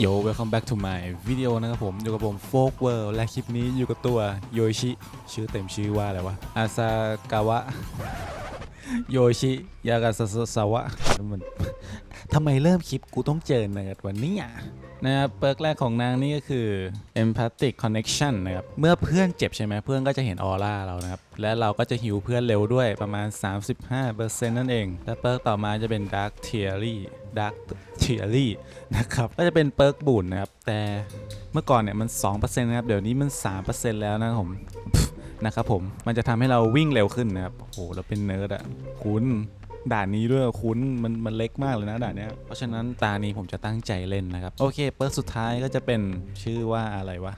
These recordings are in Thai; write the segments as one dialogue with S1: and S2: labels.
S1: โย welcome back to my video นะครับผม อยู่กับผม Folk World และคลิปนี้อยู่กับตัวโยชิ ชื่อเต็มชื่อว่าอะไรวะ อาซากาวะ โยชิ ยากาซาซาวะมันทำไมเริ่มคลิปกูต้องเจอเนิร์ดวันนี้นะครับเปิร์กแรกของนางนี่ก็คือ empathic connection นะครับเมื่อเพื่อนเจ็บใช่ไหมเพื่อนก็จะเห็นออร่าเรานะครับ และเราก็จะหิวเพื่อนเร็วด้วยประมาณ 35%นั่นเอง และเปิร์กต่อมาจะเป็น dark theory dark theory นะครับก็จะเป็นเปิร์กบุญนะครับ แต่เมื่อก่อนเนี่ยมัน 2%นะครับ เดี๋ยวนี้มัน 3%แล้วนะผมนะครับผมมันจะทำให้เราวิ่งเร็วขึ้นนะครับโอ้โหเราเป็นเนิร์ดอะคุณด่านนี้ด้วยคุณมันมันเล็กมากเลยนะด่านเนี้ยเพราะฉะนั้นตานี้ผมจะตั้งใจเล่นนะครับ โอเค เปิร์กสุดท้ายก็จะเป็นชื่อว่าอะไรวะ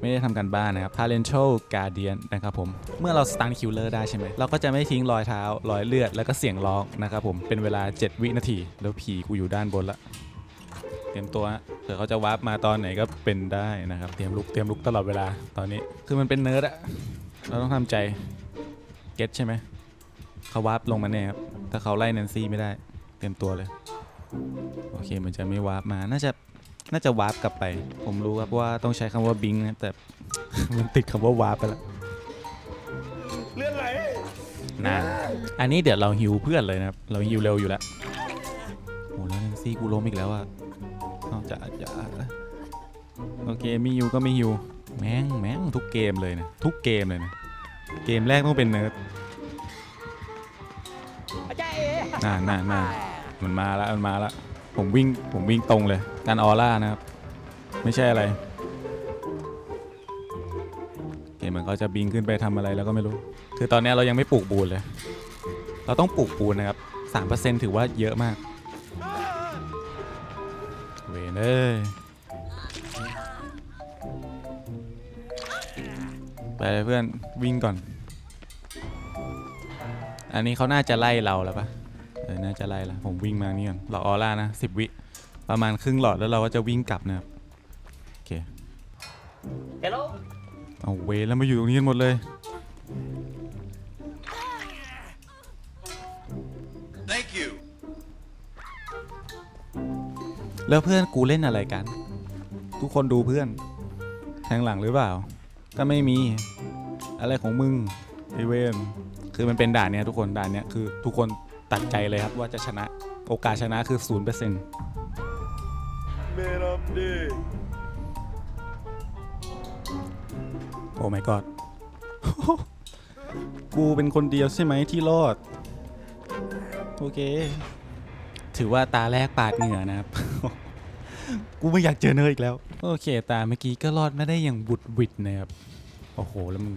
S1: ไม่ได้ทำการบ้านนะครับ Parental Guardian นะครับผม เมื่อเรา Stun Killer ได้ใช่ไหม เราก็จะไม่ทิ้งรอยเท้า รอยเลือด แล้วก็เสียงร้องนะครับผม เป็นเวลา 7 วินาที แล้วผีกูอยู่ด้านบนละเตรียมตัวฮะเผื่อเขาจะวาร์ปมาตอนไหนก็เป็นได้นะครับ เตรียมลุก เตรียมลุกตลอดเวลาตอนนี้ คือมันเป็นเนิร์ดอะเราต้องทำใจ เก็ตใช่ไหมเขาวาร์ปลงมาแน่ครับ ถ้าเขาไล่แนนซี่ไม่ได้ เตรียมตัวเลย โอเค มันจะไม่วาร์ปมา น่าจะ น่าจะวาร์ปกลับไป ผมรู้ครับว่าต้องใช้คำว่าบิงนะแต่ มันติดคำว่าวาร์ปไปแล้ว
S2: เลื่อนไหล
S1: นานอันนี้เดี๋ยวเราฮิวเพื่อนเลยนะครับ เราฮิวเร็วอยู่แล้วโอ้แล้วแนนซี่กูล้มอีกแล้วอะเอาจะจะโอเคมีฮิวก็ไม่ฮิวแม่งแม่งทุกเกมเลยนะทุกเกมเลยนะเกมแรกต้องเป็นเนิร์ด
S2: อาจารย์เอ๋
S1: น่าน่าน่ามันมาแล้วมันมาแล้ว ผมวิ่งผมวิ่งตรงเลยการออร่านะครับ ไม่ใช่อะไรเกมเหมือนเขาจะบิงขึ้นไปทำอะไรแล้วก็ไม่รู้ คือตอนนี้เรายังไม่ปลูกปูนเลย เราต้องปลูกปูนนะครับ3%ถือว่าเยอะมาก เวนเอ้ยไปเลยเพื่อนวิ่งก่อน อันนี้เขาน่าจะไล่เราแล้วปะ เออน่าจะไล่ละผมวิ่งมานี่ก่อนหลอดออร่านะสิบวิประมาณครึ่งหลอดแล้วเราก็จะวิ่งกลับนะครับโอเค
S2: เฮลโล
S1: เอาเวรแล้วมาอยู่ตรงนี้กันหมดเลย
S3: Thank you.
S1: แล้วเพื่อนกูเล่นอะไรกัน ทุกคนดูเพื่อนแทงหลังหรือเปล่า ก็ไม่มีอะไรของมึงไอเวนคือมันเป็นด่านเนี้ยทุกคนด่านเนี้ยคือทุกคน ตัดใจเลยครับว่าจะชนะโอกาสชนะคือ0%เปอร์เซ็นต์
S2: เมรัมดี
S1: โอ้ my god กูเป็นคนเดียวใช่ไหมที่รอด โอเค ถือว่าตาแรกปาดเหงื่อนะครับ กูไม่อยากเจอเนยอีกแล้ว โอเค ตาเมื่อกี้ก็รอดไม่ได้อย่างบุดหวิดนะครับ โอ้โห แล้วมึง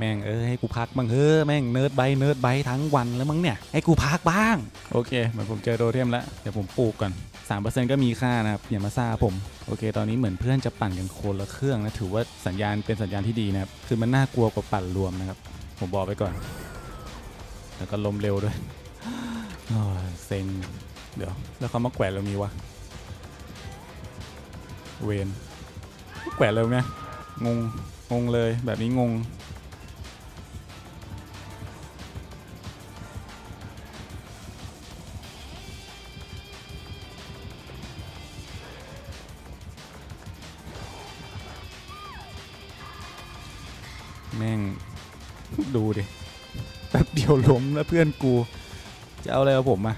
S1: แม่งเออให้กูพักบ้างเฮ้อแม่งเนิร์ดไบเนิร์ดไบทั้งวันแล้วมั้งเนี่ยให้กูพักบ้างโอเคเหมือนผมเจอโดเทมแล้วเดี๋ยวผมปลูกก่อน3%ก็มีค่านะครับอย่ามาซ่าผมโอเค ตอนนี้เหมือนเพื่อนจะปั่นกันคนละเครื่องนะถือว่าสัญญาณเป็นสัญญาณที่ดีนะครับคือมันน่ากลัวกว่าปั่นรวมนะครับผมบอกไปก่อน แล้วก็ลมเร็วด้วยโอ้ยเซ็งเดี๋ยวแล้วเขามาแขวนเรามีวะเวนแขวนเราเนี่ยงงงงเลยแบบนี้งง ดูดิแป๊บเดียวล้มแล้วเพื่อนกู จะเอาอะไรกับผมอะ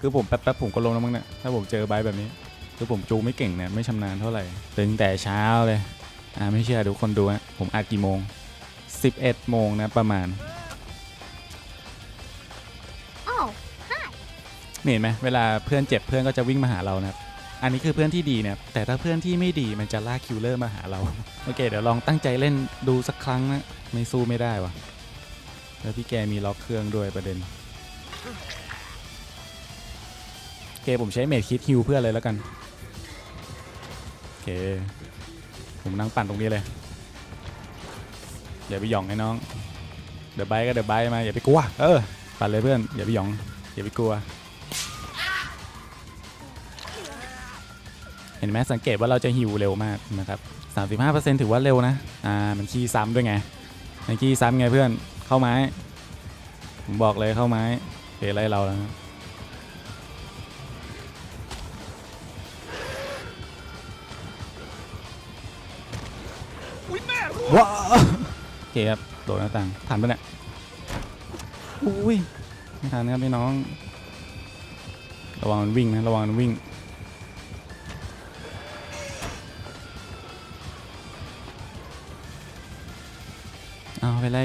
S1: คือผมแป๊บๆผมก็ล้มแล้วมั้งเนี่ยถ้าผมเจอใบแบบนี้ คือผมจูไม่เก่งเนี่ยไม่ชำนาญเท่าไหร่ตึงแต่เช้าเลยอ่าไม่เชื่อทุกคนดูฮะผมอัดกี่โมง 11 โมงนะประมาณ
S4: Oh,
S1: นี่เห็นไหมเวลาเพื่อนเจ็บเพื่อนก็จะวิ่งมาหาเรานะครับอันนี้คือเพื่อนที่ดีนะครับแต่ถ้าเพื่อนที่ไม่ดีมันจะลากคิวเลอร์มาหาเรา โอเค เดี๋ยวลองตั้งใจเล่นดูสักครั้งนะ ไม่สู้ไม่ได้วะ แล้วพี่แกมีล็อกเครื่องด้วยประเด็นโอเคผมใช้เมดคิดฮิวเพื่อเลยแล้วกันโอเคผมนั่งปั่นตรงนี้เลยอย่าไปหยองไอ้น้องเดี๋ยวไบก็เดี๋ยวไบมาอย่าไปกลัวเออปั่นเลยเพื่อนอย่าไปหยองอย่าไปกลัว เห็นไหมสังเกตว่าเราจะฮิวเร็วมากนะครับ35%ถือว่าเร็วนะอ่ามันขี้ซ้ำด้วยไงมันขี้ซ้ำไงเพื่อน เข้าไม้ ผมบอกเลยเข้าไม้เตะไล่เราแล้วว้าเจ็บโดนหน้าต่างทันปะเนี่ยอุ้ยไม่ทันครับพี่น้อง ระวังมันวิ่งนะระวังมันวิ่งเอาไปไล่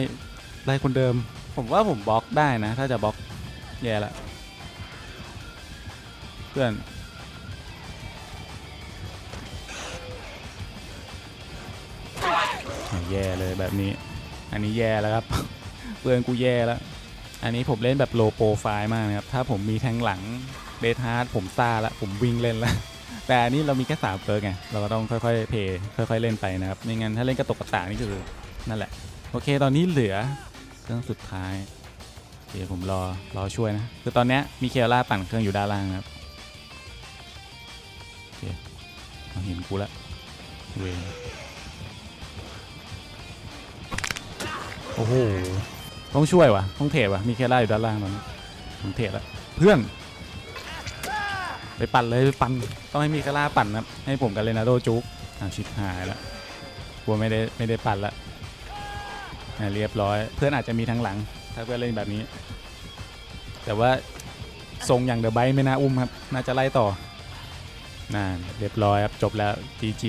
S1: ไล่คนเดิม ผมว่าผมบล็อกได้นะ ถ้าจะบล็อกแย่ละ เพื่อน แย่เลยแบบนี้ อันนี้แย่แล้วครับ เพื่อนกูแย่แล้ว อันนี้ผมเล่นแบบโลโปรไฟล์มากนะครับ ถ้าผมมีแทงหลังเดทฮาร์ดผมซ่าละ ผมวิ่งเล่นละแต่อันนี้เรามีแค่สามเปิร์กไง เราก็ต้องค่อยๆเพย์ค่อยๆเล่นไปนะครับ ไม่งั้นถ้าเล่นกระตกกระตานี่คือนั่นแหละ โอเค ตอนนี้เหลือ เครื่องสุดท้ายเดี๋ยวผมรอรอช่วยนะ คือตอนนี้มีเคลล่าปั่นเครื่องอยู่ด้านล่างครับโอเคเอาเห็นกูละเวรโอ้โหต้องช่วยวะต้องเทรดวะมีแค่ล่าอยู่ด้านล่างตอนนี้ผมเทรดล้วเพื่อนไปปั่นเลยไปปั่นต้องให้มีแค่ล่าปั่นนะให้ผมกับเลนาโดจุกอ่าชิบหายแล้วกลัวไม่ได้ไม่ได้ปั่นละ อะเรียบร้อย เพื่อนอาจจะมีทั้งหลัง ถ้าเพื่อนเล่นแบบนี้ แต่ว่าทรงอย่างเดอะไบไม่น่าอุ้มครับ น่าจะไล่ต่อนั่นเรียบร้อยครับ จบแล้ว GG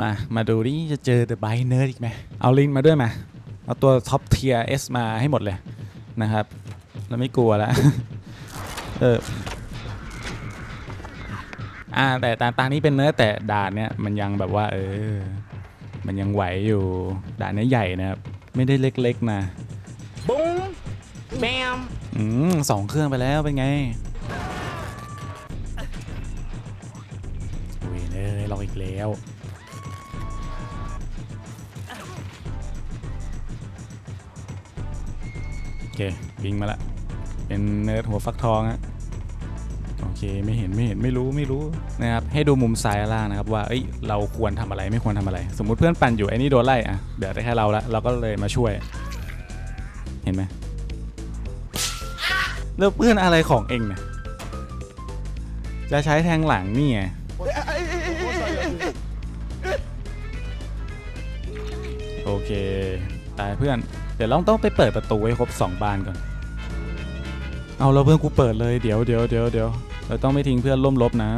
S1: มา มาดูดิจะเจอ The b i n e r อีกไหม เอาลิงมาด้วยมา เอาตัวท็อปเทียร์ S มาให้หมดเลยนะครับแล้วไม่กลัวแล้ว เออ อ่า แต่ตาตานี้เป็นเนื้อแต่ด่านเนี้ยมันยังแบบว่า เออ มันยังไหวอยู่ด่านเนี้ยใหญ่นะครับ ไม่ได้เล็กๆนะ
S2: บุ้งแมม
S1: อืมสองเครื่องไปแล้วเป็นไงโอ้ยเนยลองอีกแล้วโอเควิ่งมาละเป็นเนิร์ดหัวฟักทองอะโอ เคไม่เห็นไม่เห็นไม่รู้ไม่รู้นะครับให้ดูมุมซ้ายล่างนะครับว่าเอ้ยเราควรทำอะไรไม่ควรทำอะไร สมมุติเพื่อนปั่นอยู่ไอ้นี่โดนไล่อะเดี๋ยวได้แค่เราละเราก็เลยมาช่วย เห็นไหมแล้วเพื่อนอะไรของเองเนี่ยจะใช้แทงหลังนี่ไงโอเคตายเพื่อน เดี๋ยวเราต้องไปเปิดประตูให้ครบ 2 บานก่อน เอาแล้วเพื่อนกูเปิดเลยเดี๋ยวเดี๋ยวเดี๋ยวเดี๋ยว เราต้องไม่ทิ้งเพื่อนล่วมลบนะ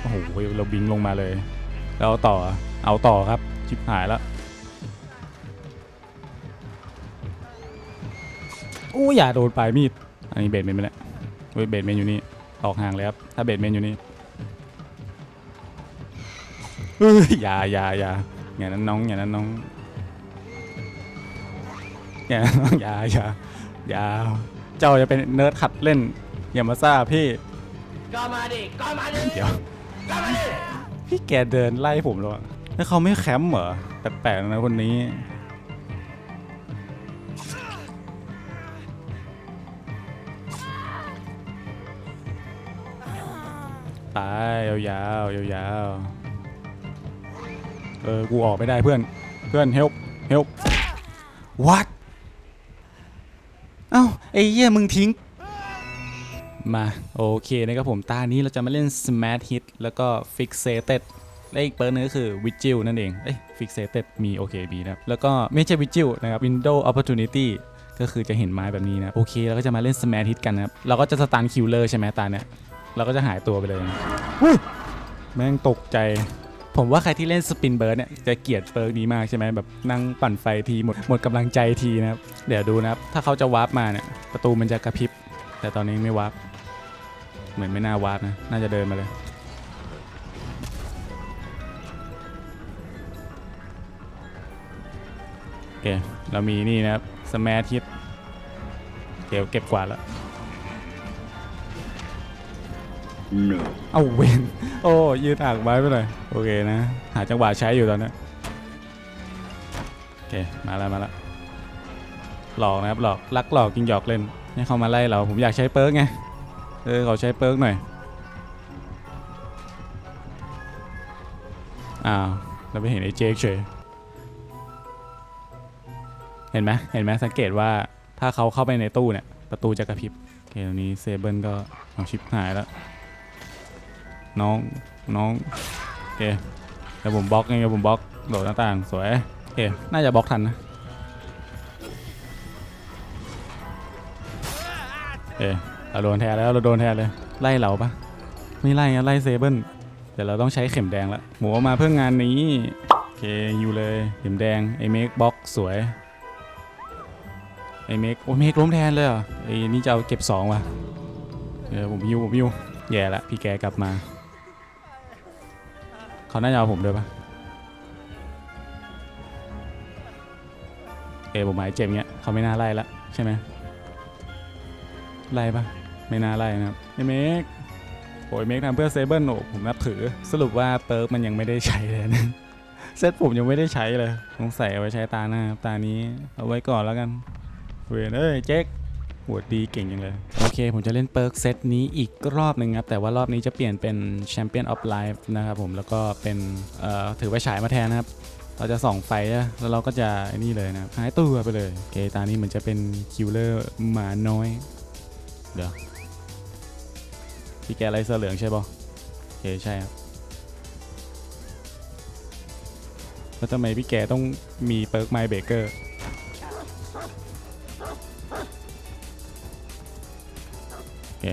S1: โอ้โหเราบิงลงมาเลยเอาต่อเอาต่อครับชิบหายแล้วอู้อย่าโดนปลายมีดอันนี้เบดเมนไปแล้วเว้ยเบดเมนอยู่นี่ออกห่างเลยครับถ้าเบดเมนอยู่นี่เฮ้ยอย่าอย่าอย่าอย่างนั้นน้องอย่างนั้นน้อง อย่านั้นน้องอย่าอย่าอย่าเจ้าจะเป็นเนิร์ดขัดเล่น อย่ามาซ่าพี่
S2: ก็มาดิ ก็มาดิ
S1: เดี๋ยว
S2: ก็มาดิ
S1: พี่แกเดินไล่ผมแล้วอะแล้วเขาไม่แคมป์เหรอแปลกๆนะคนนี้ไปยาวๆยาวๆเออ กูออกไม่ได้เพื่อน เพื่อน help help what เอ้า ไอ้เหี้ยมึงทิ้ง มาโอเคนะครับผมตานี้เราจะมาเล่น Smash Hit แล้วก็ Fixated และอีกเปิร์นึงก็คือ Vigil นั่นเอง เอ้ย Fixated มี OKB นะครับแล้วก็ไม่ใช่ Vigil นะครับ Window Opportunity ก็คือจะเห็นไม้แบบนี้นะ โอเคเราก็จะมาเล่น Smash Hit กันนะครับ เราก็จะสตันคิลเลอร์ใช่ไหมตาเนี่ย เราก็จะหายตัวไปเลยอุ๊ยแม่งตกใจ ผมว่าใครที่เล่นสปินเบิร์ดเนี่ยจะเกลียดเปิร์กนี้มากใช่ไหมแบบนั่งปั่นไฟทีหมดหมดกำลังใจทีนะครับ เดี๋ยวดูนะครับ ถ้าเขาจะวาร์ปมาเนี่ย ประตูมันจะกระพริบ แต่ตอนนี้ไม่วาร์ปเหมือนไม่น่าวาร์ปนะ น่าจะเดินมาเลย โอเค เรามีนี่นะครับสแมทฮิตเก็บเก็บกวาดแล้ว
S2: no
S1: เอาเวนโอ้ยืนอ่างไว้ไปหน่อยโอเคนะ หาจังหวะใช้อยู่ตอนนี้โอเคมาแล้วมาแล้วหลอกนะครับหลอกลักหลอกกิงหยอกเล่นให้เขามาไล่เราผมอยากใช้เปิร์กไงเออเขาใช้เปิร์กหน่อยอ้าวเราไปเห็นไอ้เจคเฉยเห็นไหมเห็นไหมสังเกตว่าถ้าเขาเข้าไปในตู้เนี่ยประตูจะกระพริบโอเคตรงนี้เซเบิลก็เอาชิปหายแล้ว น้องน้องโอเคเดี๋ยวผมบล็อกเองเดี๋ยวผมบล็อกโดดหน้าต่างสวยโอเคน่าจะบล็อกทันนะโอเคเราโดนแทนแล้วเราโดนแทนเลยไล่เราปะไม่ไล่ไล่เซเบิลเดี๋ยวเราต้องใช้เข็มแดงละหมูมาเพื่องานนี้โอเคอยู่เลยเข็มแดงไอเมคบล็อกสวยไอเมคโอ้เมคล้มแทนเลยเหรอไอนี่จะเอาเก็บสองว่ะเออผมยิวผมยิวแย่ละพี่แกกลับมา เขาน่าจะเอาผมด้วยปะเออผมหมายเจ็บเงี้ยเขาไม่น่าไล่ละใช่ไหมไล่ปะไม่น่าไล่นะครับไอเมกโอ้ยเมกทำเพื่อเซเบิลโอ้ผมนับถือ สรุปว่าเปิร์กมันยังไม่ได้ใช้เลยนะเซตผมยังไม่ได้ใช้เลยสงสัยเอาไว้ใช้ตาหน้าตานี้เอาไว้ก่อนแล้วกันเวยนเอ้ยเจ๊กหัวดีเก่งจังเลย เค ผมจะเล่นเปิร์กเซตนี้อีกรอบหนึ่งครับ แต่ว่ารอบนี้จะเปลี่ยนเป็นแชมเปี้ยนออฟไลฟ์นะครับผม แล้วก็เป็นเอ่อถือไฟฉายมาแทนนะครับ เราจะส่องไฟแล้วเราก็จะนี่เลยนะหายตัวไปเลยโอเคตานี้เหมือนจะเป็นคิวเลอร์หมาน้อย เดี๋ยวพี่แกไรเสื้อเหลืองใช่ปะโอเคใช่ครับแล้วทำไมพี่แกต้องมีเปิร์กไมเบเกอร์ เค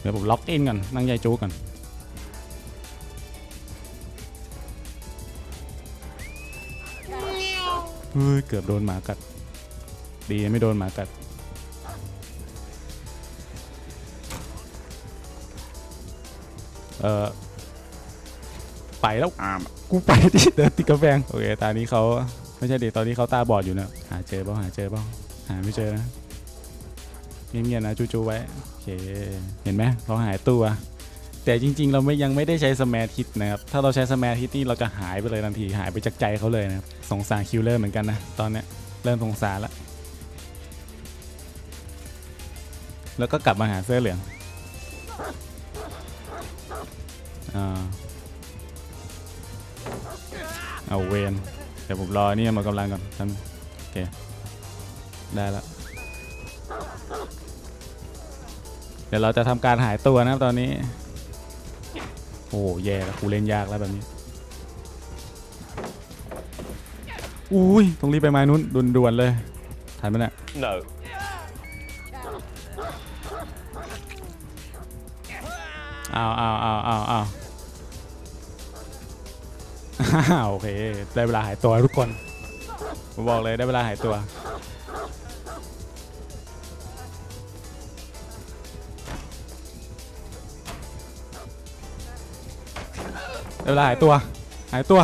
S1: เดี๋ยวผมล็อกอินก่อนนั่งยายจูก่อนเฮ้ยเกือบโดนหมากัด ดีไม่โดนหมากัดเออไปแล้วอามกูไปที่เดินติดกระแพงโอเคตอนนี้เขาไม่ใช่ดิตอนนี้เขาตาบอดอยู่นะ หาเจอเปล่าหาเจอเปล่าหาไม่เจอนะเงียบๆนะจูๆไว้โอเคเห็นไหมเราหายตัว แต่จริง ๆ เราไม่ยังไม่ได้ใช้สมาธินะครับถ้าเราใช้สมาธินี่เราจะหายไปเลยทันทีหายไปจากใจเขาเลยนะครับสงสารคิวเลอร์เหมือนกันนะตอนเนี้ยเริ่มสงสารละแล้วก็กลับมาหาเสื้อเหลืองอเอาเวนเดี๋ยวผมรอนี่มากำลังก่อนท่าน ได้แล้วเดี๋ยวเราจะทำการหายตัวนะครับตอนนี้ โอ้โหแย่แล้วกูเล่นยากแล้วแบบนี้ อุ้ยต้องรีบไปไม้นู้นด่วนๆเลย ทันไหมเนี่ย
S2: no
S1: อ้าวอ้าวอ้าวอ้าวอ้าวอ้าวโอเค ได้เวลาหายตัวทุกคน ผมบอกเลยได้เวลาหายตัว ได้เวลาหายตัว หายตัว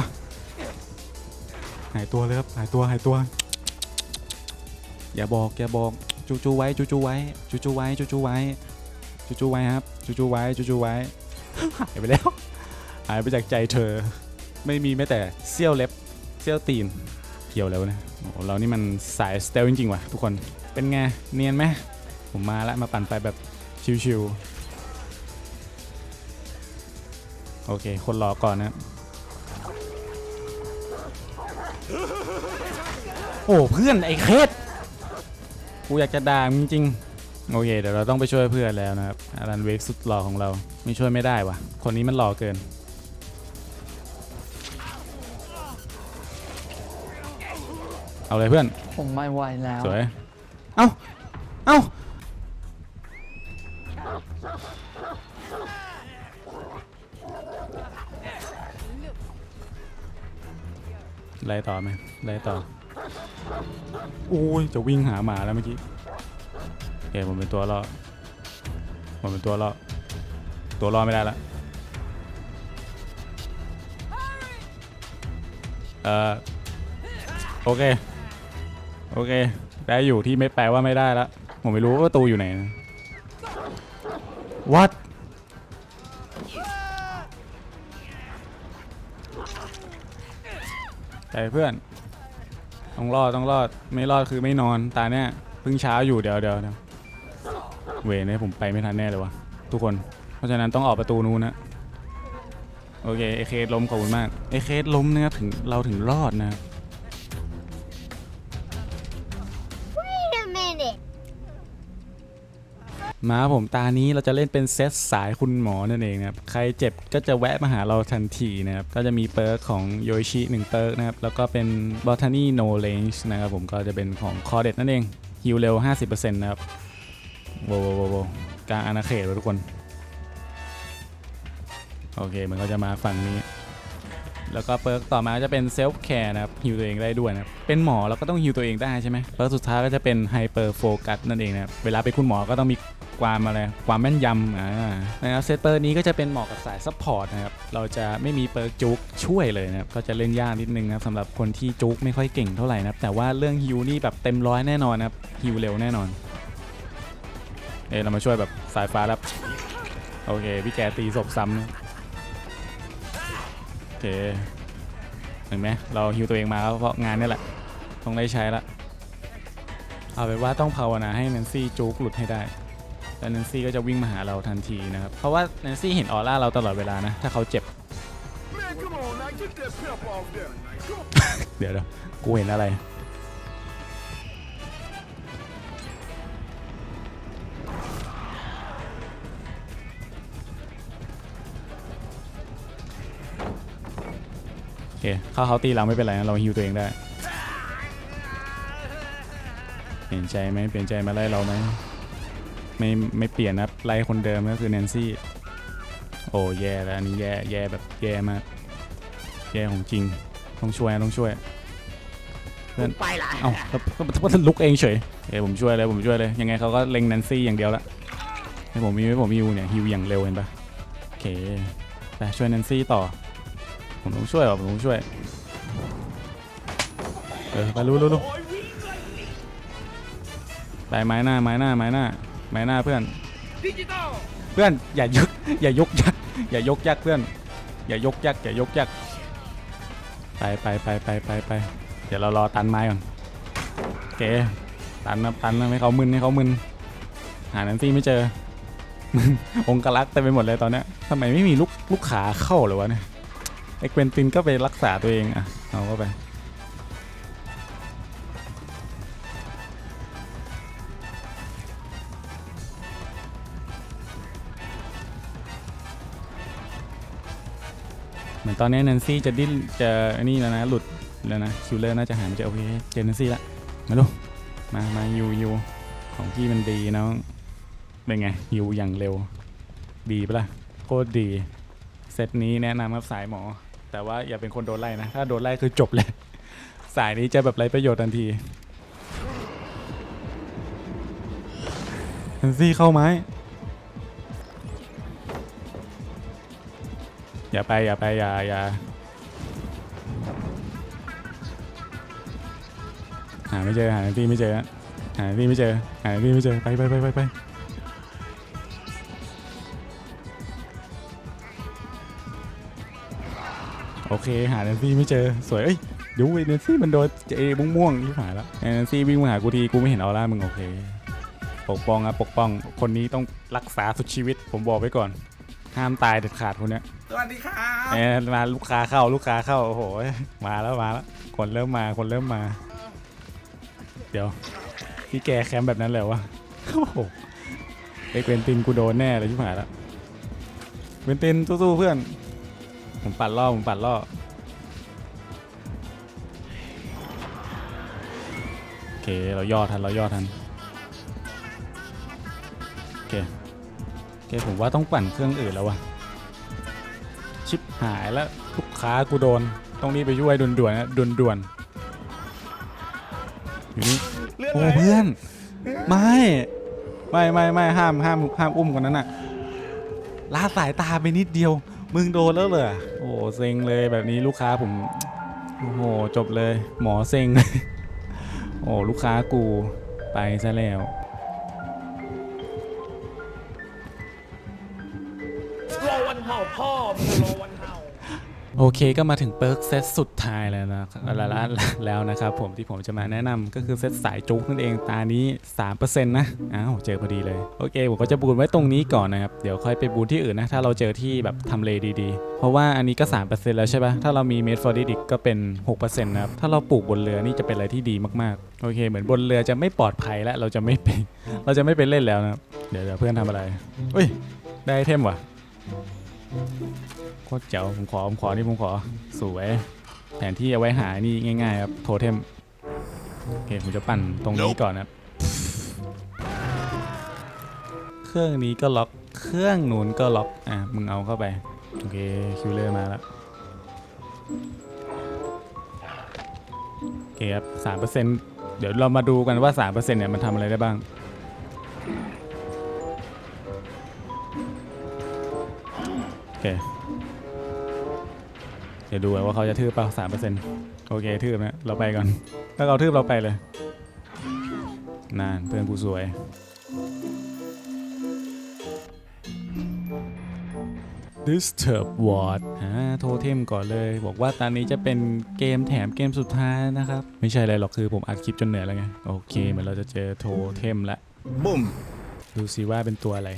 S1: หายตัวเลยครับ หายตัว หายตัว อย่าบอก อย่าบอก จูจูไว้ จูจูไว้ จูจูไว้ จูจูไว้ จูจูไว้ครับ จูจูไว้ จูจูไว้ หายไปแล้ว หายไปจากใจเธอ ไม่มีแม้แต่เสี้ยวเล็บ เสี้ยวตีน เกี่ยวแล้วนะ โอ้เรานี่มันสายสเตลจริงๆว่ะทุกคน เป็นไง เนียนไหมผมมาแล้วมาปั่นไฟแบบชิวๆ โอเค คนรอก่อนนะ โอ้เพื่อนไอ้เคสกูอยากจะด่าจริงๆ โอเค เดี๋ยวเราต้องไปช่วยเพื่อนแล้วนะครับอารันเวกสุดหล่อของเรา ไม่ช่วยไม่ได้ว่ะ คนนี้มันหล่อเกิน เอาเลยเพื่อน
S3: ผมไม่ไหวแล้ว
S1: สวย เอ้า เอ้า ไล่ต่อไหมไล่ต่อ โอ้ย จะวิ่งหาหมาแล้วเมื่อกี้โอเคผมเป็นตัวล่อผมเป็นตัวล่อ ตัวล่อไม่ได้ละเอ่อ โอเค โอเค ได้อยู่ที่ไม่แปลว่าไม่ได้ละผมไม่รู้ว่าประตูอยู่ไหนนะ What ใจเพื่อน ต้องรอดต้องรอด ไม่รอดคือไม่นอนตาเนี่ยเพิ่งเช้าอยู่เดี๋ยวเดี๋ยวเดี๋ยวเวเนี่ยผมไปไม่ทันแน่เลยวะทุกคน เพราะฉะนั้นต้องออกประตูนู้นนะโอเคเอเคสล้มขอบคุณมากเอเคสล้มนะครับถึงเราถึงรอดนะครับ มาผมตานี้เราจะเล่นเป็นเซตสายคุณหมอนั่นเองนะครับ ใครเจ็บก็จะแวะมาหาเราทันทีนะครับ ก็จะมีเปิร์กของโยชิหนึ่งเปิร์กนะครับ แล้วก็เป็นบอทานี่โนเลนจ์นะครับผมก็จะเป็นของคอเด็ดนั่นเองฮิวเร็ว 50%นะครับโวโวโวโวกลางอาณาเขตเลยทุกคน โอเค มันก็จะมาฝั่งนี้ แล้วก็เปิร์กต่อมาจะเป็นเซลฟ์แคร์นะครับฮิวตัวเองได้ด้วยนะครับเป็นหมอเราก็ต้องฮิวตัวเองได้ใช่ไหมเปิร์กสุดท้ายก็จะเป็นไฮเปอร์โฟกัสนั่นเองนะครับเวลาเป็นคุณหมอก็ต้องมีความอะไรความแม่นยำอ่านะครับเซตเปิร์นี้ก็จะเป็นเหมาะกับสายซัพพอร์ตนะครับเราจะไม่มีเปิร์กจุกช่วยเลยนะครับก็จะเล่นยากนิดนึงนะครับสำหรับคนที่จุกไม่ค่อยเก่งเท่าไหร่นะครับแต่ว่าเรื่องฮิวนี่แบบเต็มร้อยแน่นอนนะครับฮิวเร็วแน่นอนเอเรามาช่วยแบบสายฟ้าแล้วโอเคพี่แกตีศพซ้ำนะ เคเห็นไหมเราฮิวตัวเองมาก็เพราะงานนี่แหละต้องได้ใช้ละเอาไปนว่าต้องภาวนาให้แนนซี่จุกหลุดให้ได้ แล้วแนนซี่ก็จะวิ่งมาหาเราทันทีนะครับ เพราะว่าแนนซี่เห็นออร่าเราตลอดเวลานะ ถ้าเขาเจ็บ
S4: Man, come on now, get that pep off there. Come on.
S1: เดี๋ยวเดี๋ยวกูเห็นอะไร เคเข้าเขาตีเราไม่เป็นไรนะเราฮิวตัวเองได้เปลี่ยนใจไหมเปลี่ยนใจมาไล่เราไหมไม่ไม่เปลี่ยนนะไล่คนเดิมก็คือแนนซี่โอ้แย่แล้วอันนี้แย่แย่แบบแย่มากแย่ของจริงต้องช่วยนะต้องช่วยเพื่อน
S2: ไปละ
S1: เอ้าแล้วว่าลุกเองเฉยเอ้ยผมช่วยเลยผมช่วยเลยยังไงเขาก็เล็งแนนซี่อย่างเดียวละให้ผมมีให้ผมฮิวเนี่ยฮิวอย่างเร็วเห็นปะโอเคไปช่วยแนนซี่ต่อ ผมต้องช่วยเหรอผมต้องช่วย เออไปรู้รู้รู้ไปไม้หน้าไม้หน้าไม้หน้าไม้หน้าเพื่อน เพื่อนอย่ายกอย่ายกยักษ์อย่ายกยักษ์เพื่อน อย่ายกยักษ์อย่ายกยักษ์ไปไปไปไปไปไปเดี๋ยวเรารอตันไม้ก่อนโอเคตันนะตันนะให้เขามึนให้เขามึนหาแนนซี่ไม่เจอองค์กรักเต็มไปหมดเลยตอนเนี้ยทำไมไม่มีลูกลูกขาเข้าเลยวะเนี่ย อ้เกวนตินก็ไปรักษาตัวเองอะเอาเข้าไปเหมือนตอนนี้แนนซี่จะดิ้นจะอ้นี่แล้วนะหลุดแล้วนะคิวเลอร์น่าจะหาไม่เจอโอเคเจอแนนซี่ละมาลูกมามายูยูของพี่มันดีน้องเป็นไงยูอย่างเร็ว ดีปะล่ะโคตรดี เซตนี้แนะนำครับสายหมอ แต่ว่าอย่าเป็นคนโดนไล่นะ ถ้าโดนไล่คือจบเลย สายนี้จะแบบไรประโยชน์ทันทีแอนซี่เข้าไม้อย่าไปอย่าไปอย่าอย่าหาไม่เจอหาแอนซี่ไม่เจอหาแอนซี่ไม่เจอหาแอนซี่ไม่เจอไปไปไปไปไป โอเคหาแนนซี่ไม่เจอสวยเอ้ยเดูแนนซี่มันโดนเอม่วงม่วงๆที่หายแล้วแนนซี่วิ่งมาหากูทีกูไม่เห็นออร่ามึงโอเค ปกป้องอะปกป้องคนนี้ต้องรักษาสุดชีวิตผมบอกไว้ก่อน ห้ามตายเด็ดขาดคนเนี้ย
S4: สวัสดีครับ
S1: เอ้ยมาลูกค้าเข้าลูกค้าเข้าโอ้โหมาแล้วมาแล้วคนเริ่มมาคนเริ่มมา เดี๋ยวพี่แกแคมป์แบบนั้นเลยวะโอ้โหไอ้เกวนตินกูโดนแน่เลยที่หายแล้วเกวนตินสู้ๆเพื่อน ผมปัดล่อผมปัดล่อโอเคเราย่อทันเราย่อทันโอเคโอเคผมว่าต้องปั่นเครื่องอื่นแล้ววะชิปหายแล้วลูกค้ากูโดนต้องรีบไปช่วยด่วนๆนะด่วนๆอยู่นี่โอ้เพื่อนไม่ไม่ไม่ไม่ห้ามห้ามห้ามอุ้มคนนั้นน่ะลาสายตาไปนิดเดียว มึงโดนแล้วเหรอโอ้เซ็งเลยแบบนี้ลูกค้าผมโอ้โหจบเลย หมอเซ็งโอ้ลูกค้ากูไปซะแล้ว โอเคก็มาถึงเปิร์กเซตสุดท้ายแล้วนะแล้วแลแล้วนะครับผมที่ผมจะมาแนะนำก็คือเซตสายจุกนั่นเองตานี้ 3%นะอ้าวเจอพอดีเลย โอเค ผมก็จะบูนไว้ตรงนี้ก่อนนะครับ เดี๋ยวค่อยไปบูนที่อื่นนะ ถ้าเราเจอที่แบบทำเลดีๆ เพราะว่าอันนี้ก็ 3%แล้วใช่ปะถ้าเรามีเมดฟอร์ดิกก็เป็น 6%นะครับ ถ้าเราปลูกบนเรือนี่จะเป็นอะไรที่ดีมากๆ โอเค เหมือนบนเรือจะไม่ปลอดภัยแล้วเราจะไม่ไปเราจะไม่ไปเล่นแล้วนะเดี๋ยวเพื่อนทำอะไรเฮ้ยได้เทมว่ะ ตรเจ๋วผมขอผมขอนี่ผมขอสวยแผนที่เอาไว้หานี่ง่ายๆครับโทเทมโอเคผมจะปั่นตรงนี้ก่อนนะครับ เครื่องนี้ก็ล็อกเครื่องนู้นก็ล็อกอะมึงเอาเข้าไปโอเคคิวเลอร์มาแล้วโอเคครับสามเปอร์เซ็นต์เดี๋ยวเรามาดูกันว่าสามเปอร์เซ็นต์เนี่ยมันทำอะไรได้บ้างโอเค ดี๋ยวดูว่าเขาจะทืบเปล่าสามเปอร์เซ็นต์โอเคทืบนะเราไปก่อนถ้าเขาทืบเราไปเลยนานเพื่อนกูสวย Disturb Ward อ่าโทเทมก่อนเลย บอกว่าตอนนี้จะเป็นเกมแถมเกมสุดท้ายนะครับ ไม่ใช่อะไรหรอกคือผมอัดคลิปจนเหนื่อยแล้วไง โอเคเหมือนเราจะเจอโทเทมละ
S4: Boom.
S1: ดูซิว่าเป็นตัวอะไร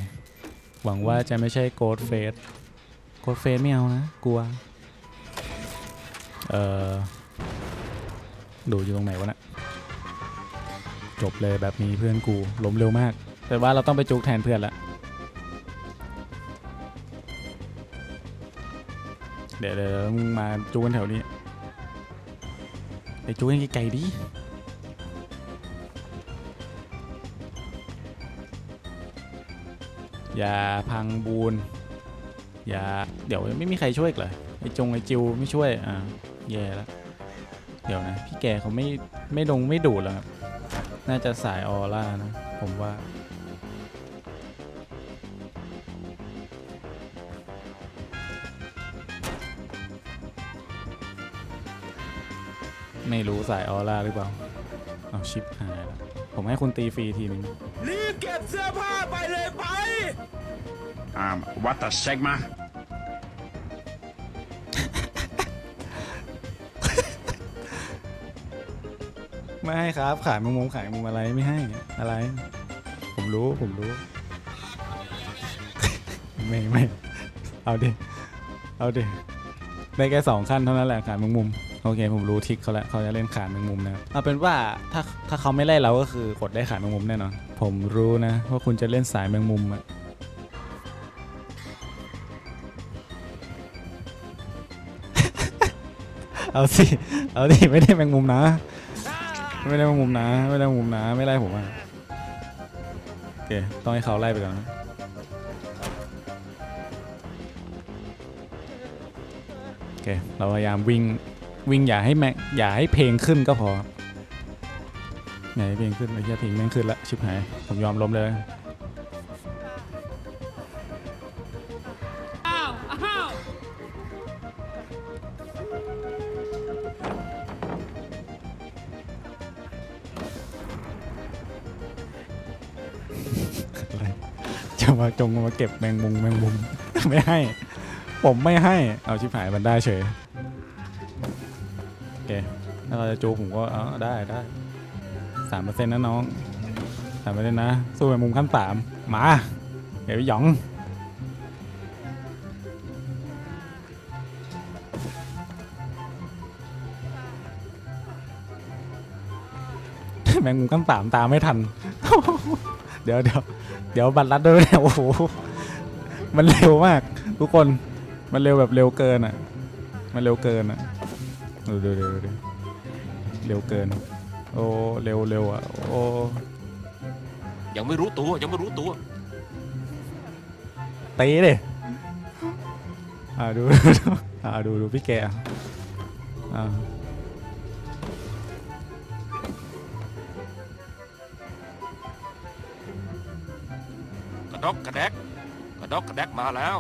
S1: หวังว่าจะไม่ใช่โกดเฟสโกดเฟสไม่เอานะ กลัว เออดูอยู่ตรงไหนวะนะ่ะจบเลยแบบนี้เพื่อนกูล้มเร็วมาก แต่ว่าเราต้องไปจุกแทนเพื่อนละเดี๋ยวเดี๋ยวมึงมาจูกันแถวนี้ไปจูกันไกลๆดิอย่าพังบูนอย่าเดี๋ยวไม่มีใครช่วยเหรอ ไอจงไอจิวไม่ช่วย อ่า แย่แล้ว เดี๋ยวนะ พี่แกเขาไม่ ไม่ลงไม่ดูดแล้วครับ น่าจะสายออร่านะ ผมว่า ไม่รู้สายออร่าหรือเปล่า เอาชิปหายแล้วผมให้คุณตีฟรีทีนึง
S4: รีบเก็บเสื้อผ้าไปเลยไป
S5: Um, what the Sigma?
S1: ไม่ให้ครับ ขายมุมมุมขายมุมอะไรไม่ให้อะไร ผมรู้ผมรู้ ไม่ไม่เอาดิเอาดิได้แค่สองขั้นเท่านั้นแหละขายมุมมุมโอเคผมรู้ทิกเขาแล้วเขาจะเล่นขายมุมมุมนะเอาเป็นว่าถ้าถ้าเขาไม่ไล่เราก็คือกดได้ขายมุมมุมแน่นอนผมรู้นะว่าคุณจะเล่นสายแมงมุมอะเอาสิ เอาดิไม่ได้แมงมุมนะ ไม่ได้มามุมนะไม่ได้มามุมนะไม่ไล่ผมอะโอเคต้องให้เขาไล่ไปก่อนนะโอเคเราพยายามวิ่งวิ่งอย่าให้แมงอย่าให้เพลงขึ้นก็พออย่าให้เพลงขึ้นไอ้เหี้ยเพลงแม่งขึ้นละชิบหายผมยอมล้มเลย จะมาจงมาเก็บแมงมุมแมงมุม ไม่ให้ ผมไม่ให้ เอาชิบหายมันได้เฉยโอเคถ้าเราจะจูผมก็เอาได้ได้สามเปอร์เซ็นต์นะน้องสามเปอร์เซ็นต์นะ สู้แมงมุมขั้นสามมา เดี๋ยวหยองแมงมุมขั้นสามตามไม่ทัน เดี๋ยวเดี๋ยว เดี๋ยวบัตรลัดด้วยเนี่ยโอ้โห มันเร็วมาก ทุกคน มันเร็วแบบเร็วเกินอะ มันเร็วเกินอะ ดูดูดูดูเร็วเกิน โอ้ เร็วเร็วอะ โอ้
S6: ยังไม่รู้ตัวยังไม่รู้ตัว
S1: ตีดิอ่าดูดู อ่าดูดูพี่แกอะอ่า
S6: ดอกกระแดกกระดอกกระแดกมาแล้ว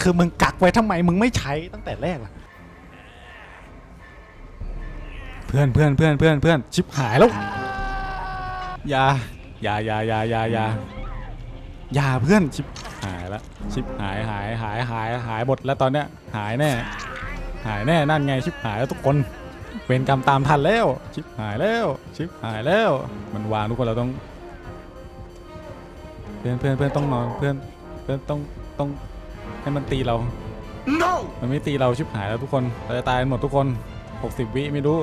S1: คือมึงกักไว้ทำไมมึงไม่ใช้ตั้งแต่แรกล่ะ เพื่อนเพื่อนเพื่อนเพื่อนเพื่อนชิบหายแล้ว อย่าอย่าอย่าอย่าอย่าอย่า อย่าเพื่อนชิบหายละชิบหายหายหายหายหายหมดแล้วตอนเนี้ยหายแน่ หายแน่นั่นไงชิบหายแล้วทุกคนเวรกรรมตามทันแล้ว ชิบหายแล้ว ชิบหายแล้ว มันวางทุกคนเราต้อง เพื่อนเพื่อนเพื่อนต้องนอนเพื่อนเพื่อนต้องต้องให้มันตีเรา
S4: No!
S1: มันไม่ตีเราชิบหายแล้วทุกคนเราจะตายกันหมดทุกคน 60 วิไม่รู้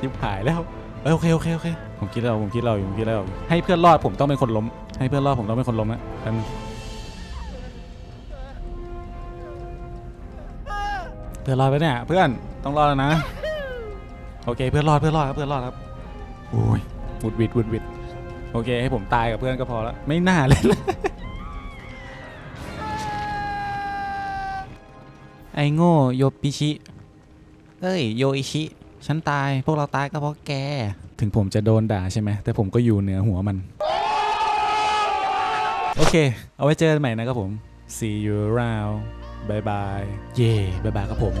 S1: ชิบหายแล้วเอยโอเคโอเคโอเคผมคิดแล้วผมคิดเราอยู่ผมคิดแล้วอยู่ให้เพื่อนรอดผมต้องเป็นคนล้ม ให้เพื่อนรอดผมต้องเป็นคนล้มนะแป๊บนึงเพื่อนรอดไปเนี่ย เพื่อนต้องรอดแล้วนะ โอเค เพื่อนรอดเพื่อนรอดครับเพื่อนรอดครับโอ้ยวุดวิดวุดวิดโอเค ให้ผมตายกับเพื่อนก็พอแล้วไม่น่าเลยไอโง่โยปิชิ เอ้ยโยอิชิ ฉันตายพวกเราตายก็เพราะแก ถึงผมจะโดนด่าใช่ไหม แต่ผมก็อยู่เหนือหัวมัน โอเค เอาไว้เจอกันใหม่นะครับผม see you around bye bye เย่บายบายครับผม